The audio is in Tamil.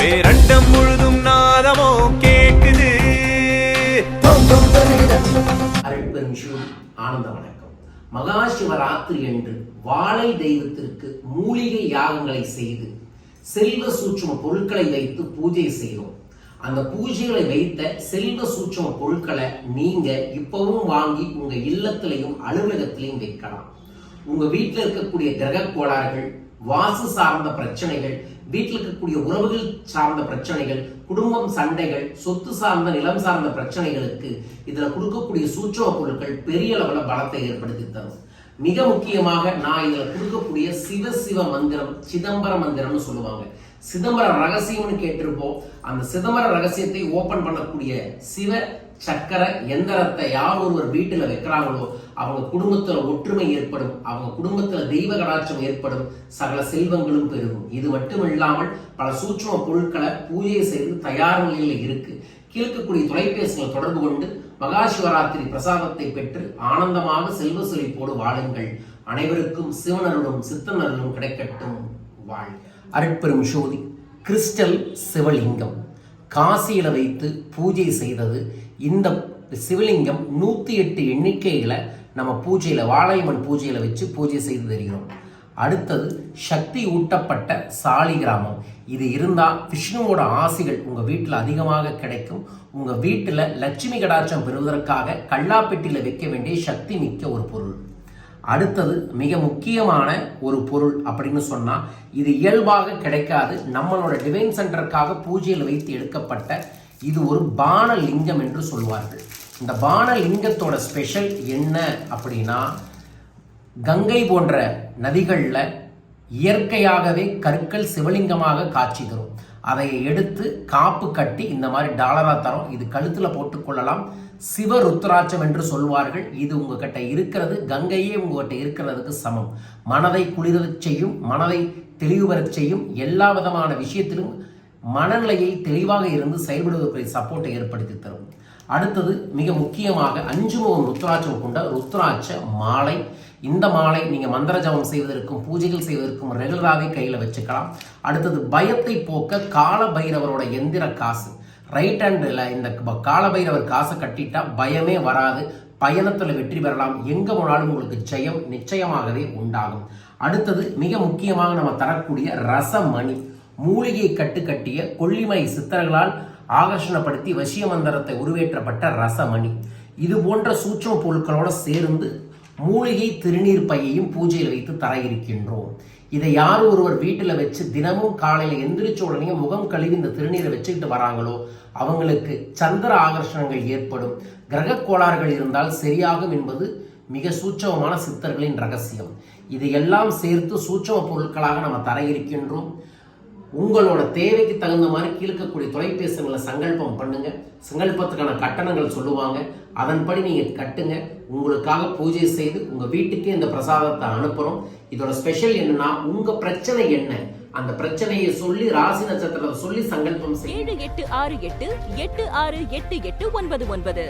பேரண்டம் முழுதும் நாதமோ கேட்குது ஆனந்த வணக்கம். மகா சிவராத்திரி என்று வாழை தெய்வத்திற்கு மூலிகை யாகங்களை செய்து செல்வ சூட்சும பொருட்களை வைத்து பூஜை செய்தோம். அந்த பூஜைகளை வைத்த செல்வ சூட்சம பொருட்களை நீங்க இப்பவும் வாங்கி உங்க இல்லத்திலையும் அலுவலகத்திலையும் வைக்கலாம். உங்க வீட்டில் இருக்கக்கூடிய கிரக கோளாறுகள் வாசு சார்ந்த பிரச்சனைகள் வீட்டில் இருக்கக்கூடிய உறவுகள் சார்ந்த பிரச்சனைகள் குடும்பம் சண்டைகள் சொத்து சார்ந்த நிலம் சார்ந்த பிரச்சனைகளுக்கு இதில் கொடுக்கக்கூடிய சூட்சம பொருட்கள் பெரிய அளவில் பலத்தை ஏற்படுத்தி தரும். மிக முக்கியமாக நான் இதில் கொடுக்கக்கூடிய சிவ சிவ மந்திரம் சிதம்பர மந்திரம்னு சொல்லுவாங்க. சிதம்பர ரகசியம்னு கேட்டிருப்போம். அந்த சிதம்பர ரகசியத்தை ஓபன் பண்ணக்கூடிய சிவ சக்கர எந்திரத்தை யார் ஒருவர் வீட்டில் வைக்கிறாங்களோ அவங்க குடும்பத்தில் ஒற்றுமை ஏற்படும் அவங்க குடும்பத்தில் தெய்வ கடாட்சம் ஏற்படும் சகல செல்வங்களும் பெருகும். இது மட்டும் இல்லாமல் பல சூட்சம பொருட்களை பூஜை செய்து தயார் நிலையில் இருக்கு. கீழ்க்கக்கூடிய தொலைபேசிகளை தொடர்பு கொண்டு மகா சிவராத்திரி பிரசாதத்தை பெற்று ஆனந்தமாக செல்வ செழிப்போடு வாழுங்கள். அனைவருக்கும் சிவனருளும் சித்தனருளும் கிடைக்கட்டும் வாழ் அருட்பெரும் சோதி கிறிஸ்டல் சிவலிங்கம். காசியில் வைத்து பூஜை செய்தது இந்த சிவலிங்கம் நூற்றி எட்டு எண்ணிக்கையில் நம்ம பூஜையில் வாழையம்மன் பூஜையில் வச்சு பூஜை செய்து தருகிறோம். அடுத்தது சக்தி ஊட்டப்பட்ட சாலி கிராமம். இது இருந்தால் விஷ்ணுவோட ஆசிகள் உங்கள் வீட்டில் அதிகமாக கிடைக்கும். உங்கள் வீட்டில் லட்சுமி கடாட்சம் பெறுவதற்காக கல்லாப்பெட்டியில் வைக்க வேண்டிய சக்தி மிக்க ஒரு பொருள். அடுத்தது மிக முக்கியமான ஒரு பொருள் அப்படின்னு சொன்னால் இது இயல்பாக கிடைக்காது. நம்மளோட டிவைன் சென்டருக்காக பூஜையில் வைத்து எடுக்கப்பட்ட இது ஒரு பான லிங்கம் என்று சொல்வார்கள். இந்த பான லிங்கத்தோட ஸ்பெஷல் என்ன அப்படின்னா கங்கை போன்ற நதிகளில் இயற்கையாகவே கற்கள் சிவலிங்கமாக காட்சி தரும் அதை எடுத்து காப்பு கட்டி இந்த மாதிரி டாலராக தரோம். இது கழுத்தில் போட்டுக்கொள்ளலாம் சிவ ருத்ராட்சம் என்று சொல்வார்கள். இது உங்ககிட்ட இருக்கிறது. கங்கையே உங்ககிட்ட இருக்கிறதுக்கு சமம். மனதை குளிரச் செய்யும் மனதை தெளிவு செய்யும் எல்லா விதமான விஷயத்திலும் மனநிலையை தெளிவாக இருந்து செயல்படுவதற்கு சப்போர்ட்டை ஏற்படுத்தி தரும். அடுத்தது மிக முக்கியமாக அஞ்சு முகம் ருத்ராட்சம் கொண்ட ருத்ராட்ச மாலை. இந்த மாலை நீங்கள் மந்திர ஜபம் செய்வதற்கும் பூஜைகள் செய்வதற்கும் ரெகுலராகவே கையில் வச்சுக்கலாம். அடுத்தது பயத்தை போக்க கால பைரவரோட எந்திர காசு. ரைட் ஹேண்டில் இந்த கால பைரவர் காசை கட்டிட்டா பயமே வராது. பயணத்தில் வெற்றி பெறலாம். எங்கே போனாலும் உங்களுக்கு ஜெயம் நிச்சயமாகவே உண்டாகும். அடுத்தது மிக முக்கியமாக நம்ம தரக்கூடிய ரசமணி. மூலிகை கட்டு கட்டிய கொல்லிமலை சித்தர்களால் ஆகர்ஷணப்படுத்தி வசிய மந்திரத்தை உருவேற்றப்பட்ட ரசமணி. இது போன்ற சூட்சம பொருட்களோட சேர்ந்து மூலிகை திருநீர் பையையும் பூஜையில் வைத்து தர இருக்கின்றோம் இதை யார் ஒருவர் வீட்டில் வச்சு தினமும் காலையில் எந்திரிச்ச உடனே முகம் கழுவி இந்த திருநீரை வச்சுக்கிட்டு வராங்களோ அவங்களுக்கு சந்திர ஆகர்ஷணங்கள் ஏற்படும். கிரக கோளாறுகள் இருந்தால் சரியாகும் என்பது மிக சூட்சமமான சித்தர்களின் ரகசியம். இதையெல்லாம் சேர்த்து சூட்சம பொருட்களாக நம்ம தர இருக்கின்றோம் உங்களோட தேவைக்கு தகுந்த மாதிரி கீழ்க்கக்கூடிய தொலைபேசிகளை சங்கல்பம் பண்ணுங்க. சங்கல்பத்துக்கான கட்டணங்கள் சொல்லுவாங்க. அதன்படி நீங்கள் கட்டுங்க. உங்களுக்காக பூஜை செய்து உங்கள் வீட்டுக்கே இந்த பிரசாதத்தை அனுப்புகிறோம் இதோட ஸ்பெஷல் என்னன்னா உங்கள் பிரச்சனை என்ன? அந்த பிரச்சனையை சொல்லி ராசி நட்சத்திரத்தை சொல்லி சங்கல்பம் செய்யுங்க. ஏழு எட்டு ஆறு எட்டு எட்டு ஆறு எட்டு எட்டு ஒன்பது ஒன்பது.